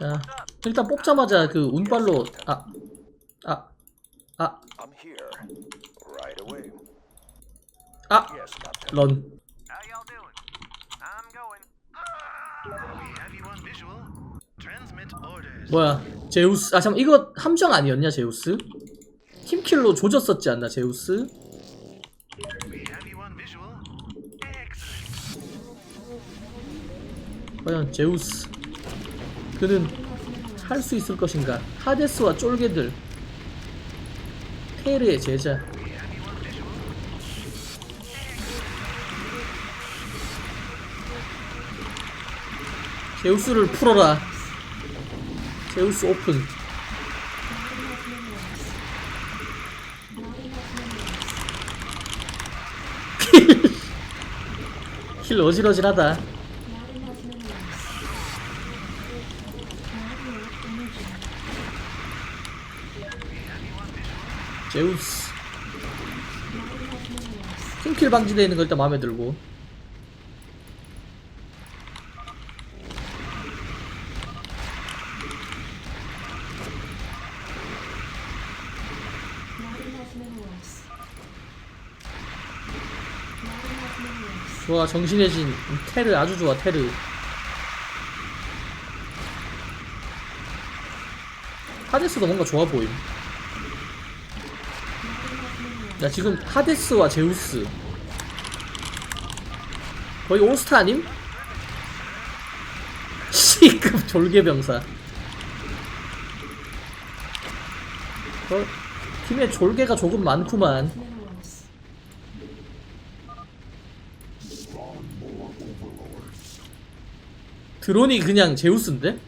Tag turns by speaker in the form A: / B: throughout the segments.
A: 자 일단 뽑자마자 그 운빨로 아 아, 아. 아. 런. 뭐야, 제우스. 아, 잠깐 이거 함정 아니었냐, 제우스? 팀킬로 조졌었지 않나, 제우스? 과연 제우스. 그는 할수 있을 것인가? 하데스와 쫄개들. 테르의 제자. 제우스를 풀어라. 제우스 오픈. 힐 어질어질하다. 제우스. 팀킬 방지되어 있는 거 일단 마음에 들고. 좋아 정신의 진 테르 아주 좋아 테르 하데스도 뭔가 좋아 보임 야 지금 하데스와 제우스 거의 올스타 아님? C급 졸개병사 어, 팀에 졸개가 조금 많구만 드론이 그냥 제우스인데?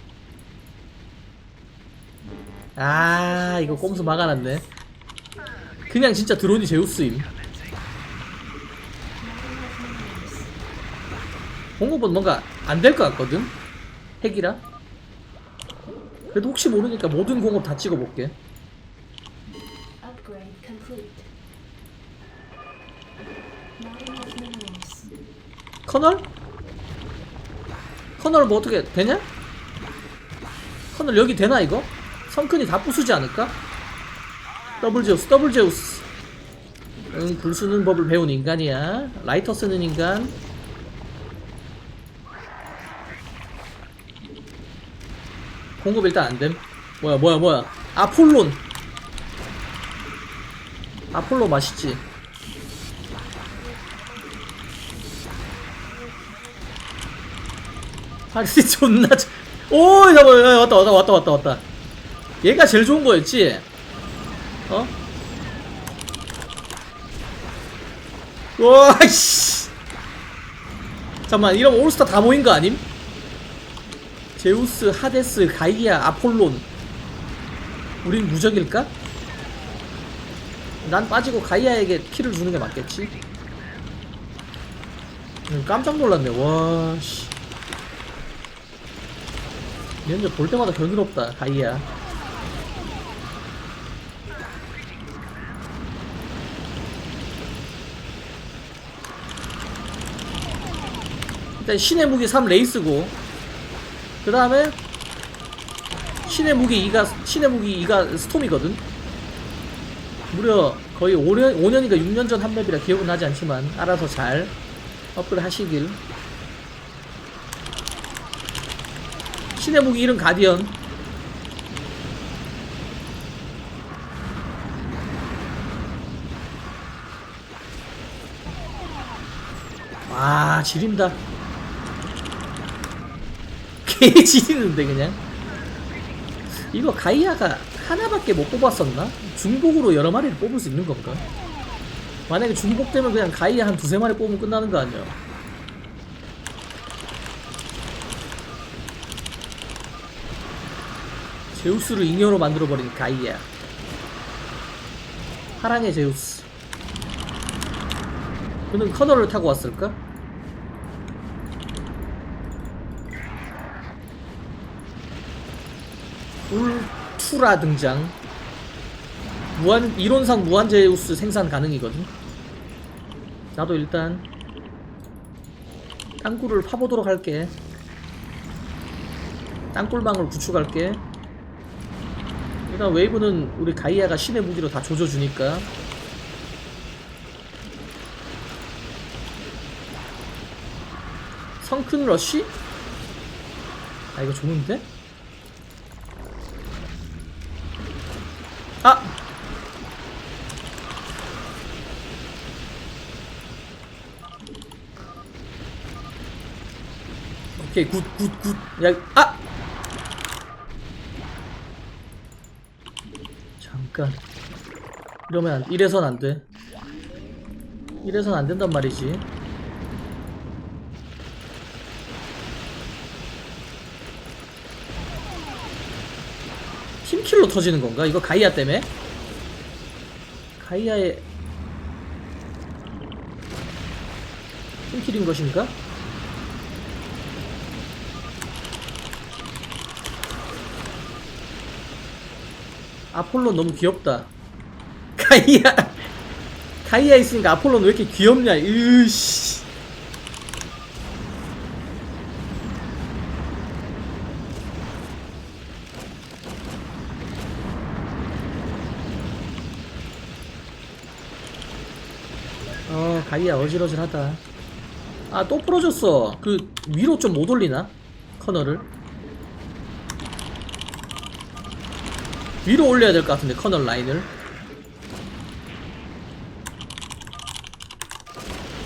A: 아 이거 꼼수 막아놨네 그냥 진짜 드론이 제우스임 공급은 뭔가 안 될 것 같거든? 핵이라 그래도 혹시 모르니까 모든 공업 다 찍어볼게. 커널? 커널 뭐 어떻게 되냐? 커널 여기 되나 이거? 성큰이 다 부수지 않을까? 더블 제우스 더블 제우스. 응, 불 쓰는 법을 배운 인간이야. 라이터 쓰는 인간. 공급 일단 안 됨. 뭐야 뭐야 뭐야. 아폴론. 아폴로 맛있지. 파리 존나 잘- 오 야, 왔다 왔다 왔다 왔다 왔다. 얘가 제일 좋은 거였지 어? 와씨 잠깐만 이러면 올스타 다 모인 거 아님? 제우스, 하데스, 가이아, 아폴론 우린 무적일까? 난 빠지고 가이아에게 키를 주는 게 맞겠지? 음, 깜짝 놀랐네 와씨 면접 볼 때마다 경이롭다 가이야 일단 신의 무기 3 레이스고 그 다음에 신의 무기 2가 신의 무기 2가 스톰이거든. 무려 거의 5년, 5년인가 6년 전 한 맵이라 기억은 나지 않지만 알아서 잘 업그레이드 하시길. 신의 무기 이름 가디언. 와 지린다 개 지리는데 그냥 이거 가이아가 하나밖에 못 뽑았었나? 중복으로 여러 마리를 뽑을 수 있는 건가? 만약에 중복되면 그냥 가이아 한 두세 마리 뽑으면 끝나는 거 아니야 제우스를 잉여로 만들어버린 가이아 사랑의 제우스 그는 커널을 타고 왔을까? 울 투라 등장. 무한 이론상 무한 제우스 생산 가능이거든. 나도 일단 땅굴을 파보도록 할게. 땅굴방울 구축할게. 일단 웨이브는 우리 가이아가 신의 무기로 다 조져주니까. 성큰 러쉬? 아 이거 좋은데? 아! 오케이 굿 굿굿 야 아! 잠깐 이러면 안, 이래선 안돼 이래선 안 된단 말이지 팀킬로 터지는 건가? 이거 가이아 때문에? 가이아의 팀킬인 것인가? 아폴로 너무 귀엽다. 가이아 가이아 있으니까 아폴로는 왜 이렇게 귀엽냐? 으씨. 어 가이아 어질어질하다. 아 또 부러졌어. 그 위로 좀 못 올리나? 커널을. 위로 올려야 될 것 같은데 커널 라인을.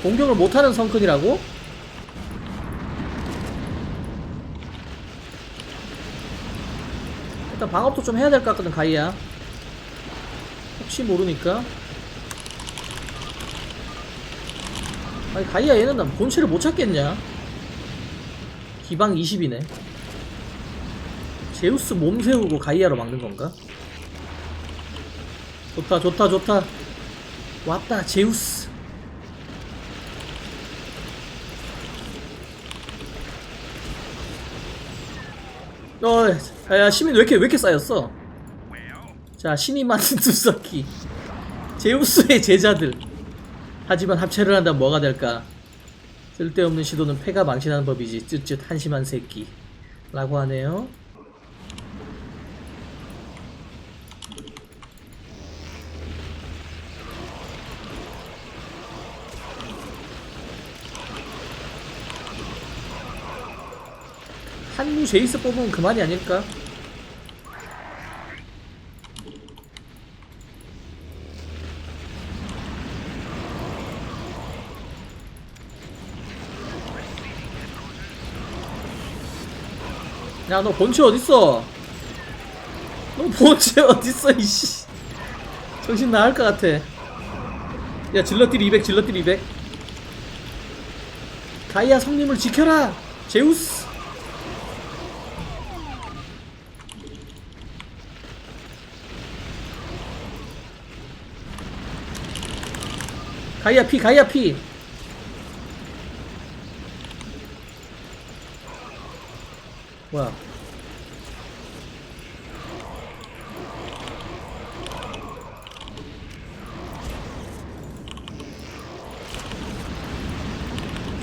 A: 공격을 못하는 성큰이라고? 일단 방업도 좀 해야 될 것 같거든 가이야. 혹시 모르니까. 아니 가이야 얘는 난 본체를 못 찾겠냐? 기방 20이네. 제우스 몸 세우고 가이아로 막는 건가? 좋다 좋다 좋다. 왔다 제우스. 어, 야 시민 왜 이렇게 왜 이렇게 쌓였어? 자 신이 만든 두석기. 제우스의 제자들. 하지만 합체를 한다면 뭐가 될까? 쓸데없는 시도는 패가 망신하는 법이지. 쯧쯧 한심한 새끼. 라고 하네요 제이스 뽑으면 그만이 아닐까? 야 너 본체 어딨어? 너 본체 어딨어 이씨 정신 나갈 것 같아 야 질러딜 200 질러딜 200 가이아 성님을 지켜라 제우스 가이아 피 가이아 피. 뭐야?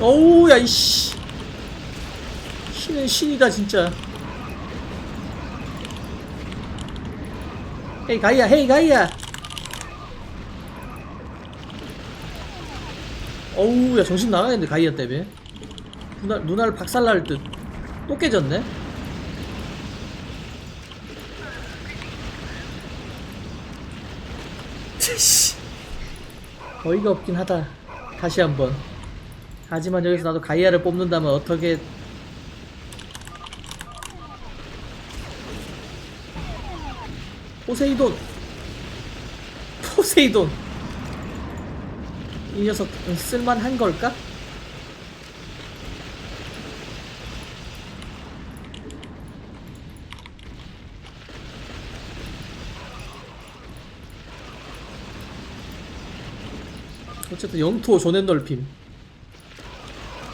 A: 어우 야 이씨. 신은 신이다 진짜. 헤이 가이아 헤이 가이아 어우 야 정신 나가겠네 가이아 때문에. 눈알, 눈알 박살날 듯. 또 깨졌네? 씨. 어이가 없긴 하다. 다시 한번. 하지만 여기서 나도 가이아를 뽑는다면 어떻게 포세이돈. 포세이돈 이 녀석 쓸만한 걸까? 어쨌든 영토 조낸 넓힘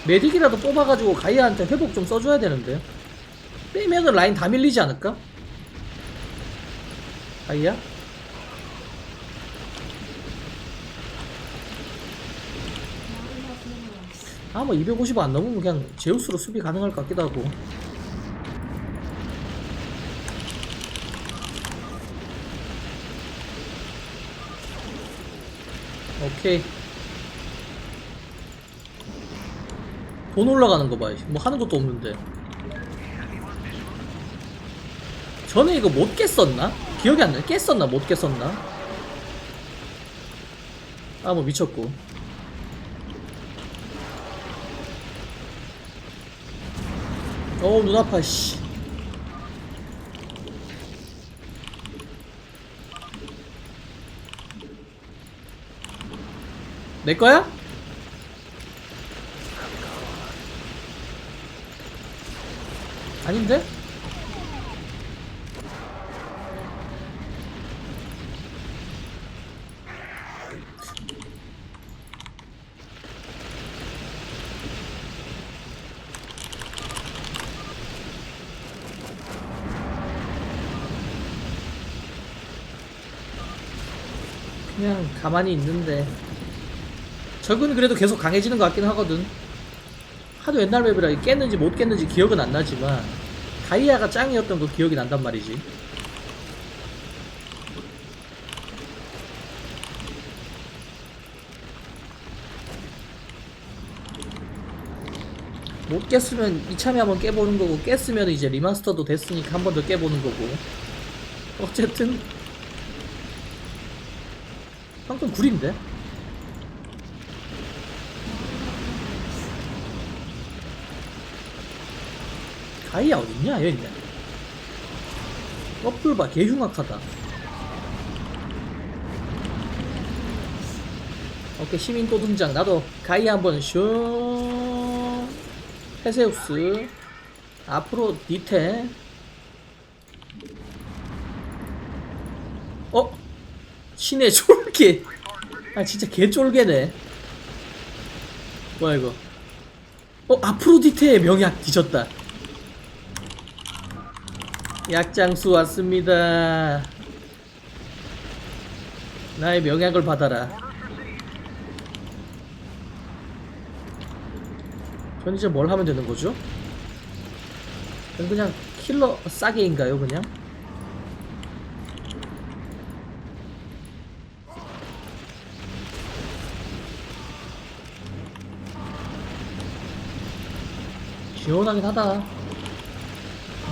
A: 메딕이라도 뽑아가지고 가이아한테 회복 좀 써줘야 되는데 빼면은 라인 다 밀리지 않을까? 가이아? 아마 250 안 넘으면 그냥 제우스로 수비 가능할 것 같기도 하고. 오케이. 돈 올라가는 거봐 뭐 하는 것도 없는데. 전에 이거 못 깼었나? 기억이 안나 깼었나? 못 깼었나? 아 뭐 미쳤고. 어우, 눈 아파, 씨. 내 거야? 아닌데? 그냥 가만히 있는데. 적은 그래도 계속 강해지는 것 같긴 하거든. 하도 옛날 맵이라 깼는지 못 깼는지 기억은 안 나지만 다이아가 짱이었던 거 기억이 난단 말이지. 못 깼으면 이참에 한번 깨보는 거고 깼으면 이제 리마스터도 됐으니까 한 번 더 깨보는 거고. 어쨌든 방금 구린데? 가이아 어딨냐? 여기 있네. 커플 봐, 개 흉악하다. 오케이, 시민 또 등장. 나도 가이아 한번 슝. 페세우스. 앞으로 디테. 어? 신의 쫄개. 아, 진짜 개 쫄개네. 뭐야, 이거. 어, 아프로디테의 명약 뒤졌다. 약장수 왔습니다. 나의 명약을 받아라. 전 이제 뭘 하면 되는 거죠? 전 그냥 킬러 싸게인가요, 그냥? 시원하긴 하다.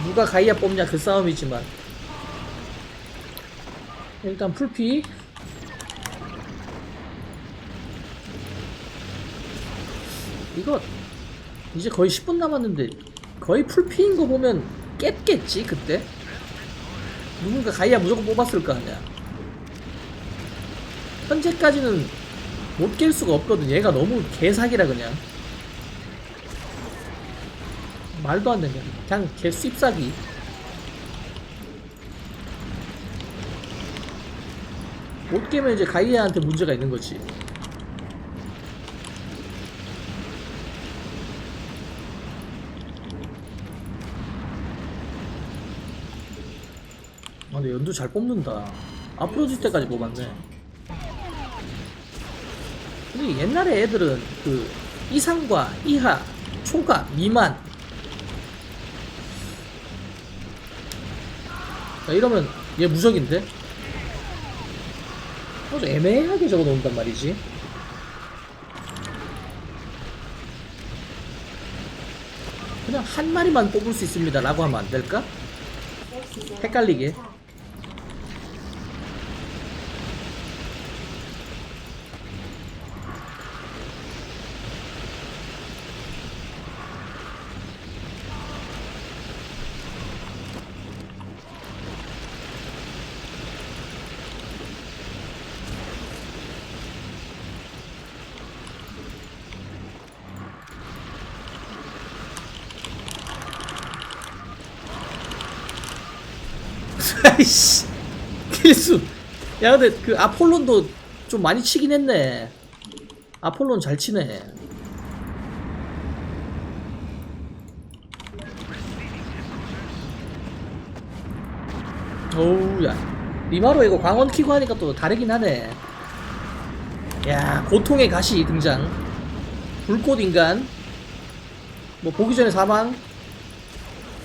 A: 누가 가이아 뽑냐 그 싸움이지만. 일단 풀피. 이거 이제 거의 10분 남았는데 거의 풀피인 거 보면 깼겠지 그때? 누군가 가이아 무조건 뽑았을 거 아니야. 현재까지는 못 깰 수가 없거든. 얘가 너무 개사기라 그냥 말도 안 되냐. 그냥 개 씹싸기. 못 깨면 이제 가이아한테 문제가 있는 거지. 아, 근데 연두 잘 뽑는다. 아프로질 때까지 뽑았네. 근데 옛날에 애들은 그 이상과 이하, 초과, 미만 자, 이러면 얘 무적인데? 아주 애매하게 적어 놓는단 말이지. 그냥 한 마리만 뽑을 수 있습니다. 라고 하면 안 될까? 헷갈리게. 아이씨. 필수. 야 근데 그 아폴론도 좀 많이 치긴 했네. 아폴론 잘 치네. 어우 야. 리마로 이거 광원 키고 하니까 또 다르긴 하네. 야 고통의 가시 등장. 불꽃 인간. 뭐 보기 전에 사망.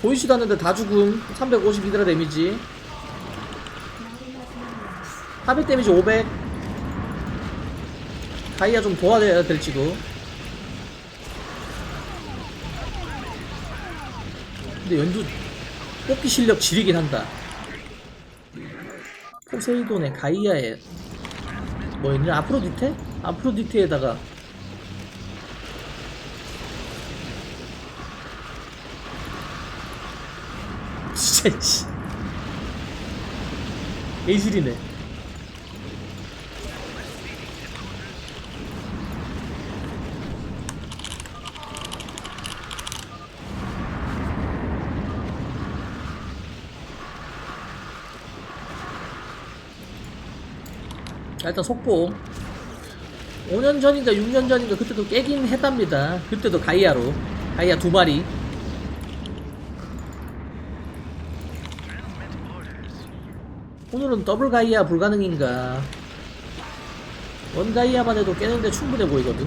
A: 보이지도 않는데 다 죽음. 350 히드라 데미지 합의 데미지 500 가이아 좀 도와줘야 될지도. 근데 연두 뽑기 실력 지리긴 한다. 포세이돈의 가이아의 뭐였냐? 아프로디테? 아프로디테에다가 진짜 씨. 에이질이네. 자, 일단 속보. 5년 전인가 6년 전인가 그때도 깨긴 했답니다. 그때도 가이아로. 가이아 두 마리. 오늘은 더블 가이아 불가능인가? 원 가이아만 해도 깨는데 충분해 보이거든.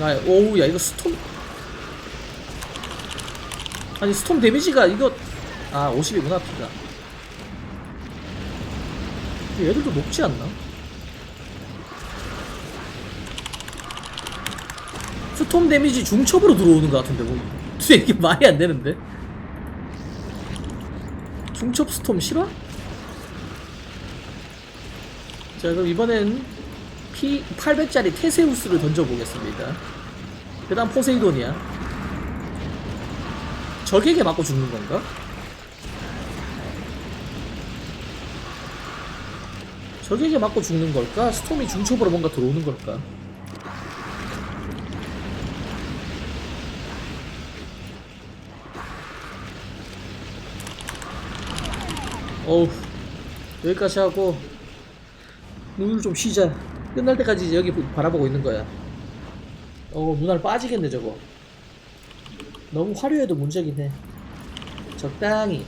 A: 아 오우 야 이거 스톰. 아니 스톰 데미지가 이거 아 50이구나 피가 얘들도 높지 않나? 스톰 데미지 중첩으로 들어오는 것 같은데 뭐 이게 말이 안 되는데 중첩 스톰 실화? 자 그럼 이번엔 P 800짜리 테세우스를 던져보겠습니다 그 다음 포세이돈이야 적에게 맞고 죽는 건가? 적에게 맞고 죽는 걸까? 스톰이 중첩으로 뭔가 들어오는 걸까? 어우 여기까지 하고 눈을 좀 쉬자. 끝날 때까지 여기 바라보고 있는 거야. 어 눈알 빠지겠네 저거. 너무 화려해도 문제긴 해. 적당히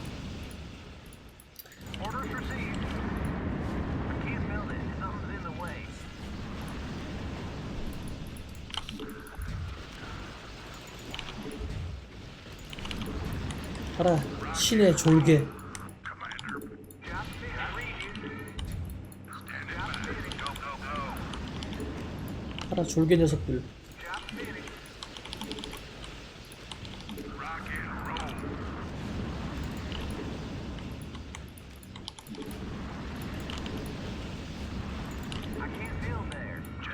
A: 하라 신의 졸개. 하라 졸개 녀석들.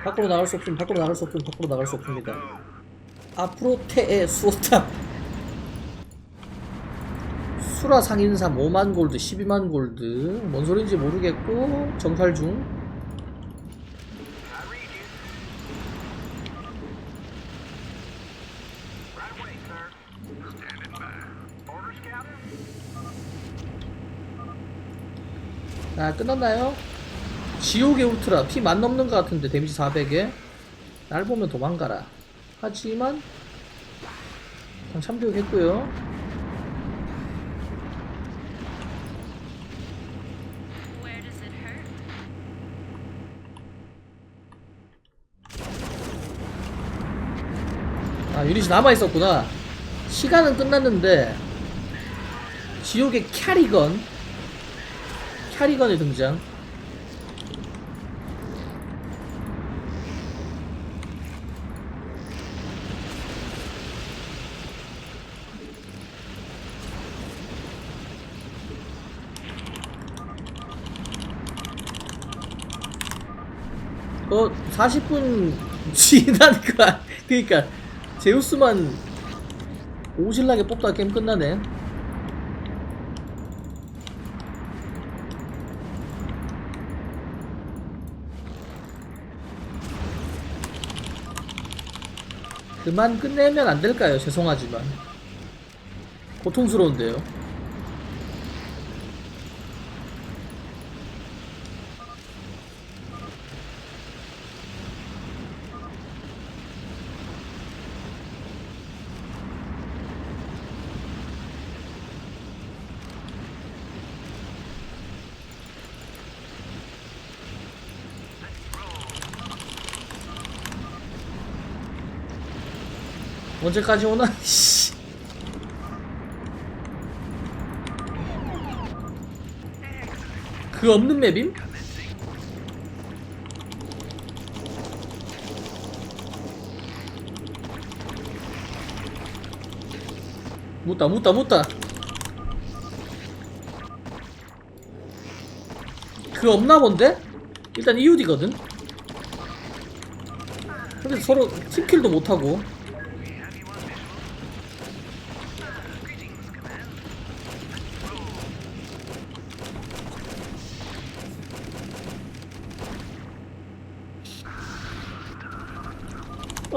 A: 밖으로 나갈 수 없음 밖으로 나갈 수 없음 밖으로 나갈 수 없습니다 앞으로 태에 수호탑 수라 상인삼 5만 골드 12만 골드. 뭔 소린지 모르겠고 정찰 중. 아 끝났나요? 지옥의 울트라. 피 만 넘는 것 같은데 데미지 400에. 날 보면 도망가라. 하지만 참교육했고요 아 유닛이 남아있었구나. 시간은 끝났는데 지옥의 캐리건. 캐리건이 등장. 어 40분 지나니까 그니까 제우스만 오실나게 뽑다 게임 끝나네. 그만 끝내면 안 될까요? 죄송하지만. 고통스러운데요 언제까지 오나? 씨. 그 없는 맵임? 묻다 묻다 묻다 그 없나 본데? 일단 EUD거든? 근데 서로 팀킬도 못하고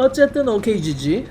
A: 어쨌든 오케이 지지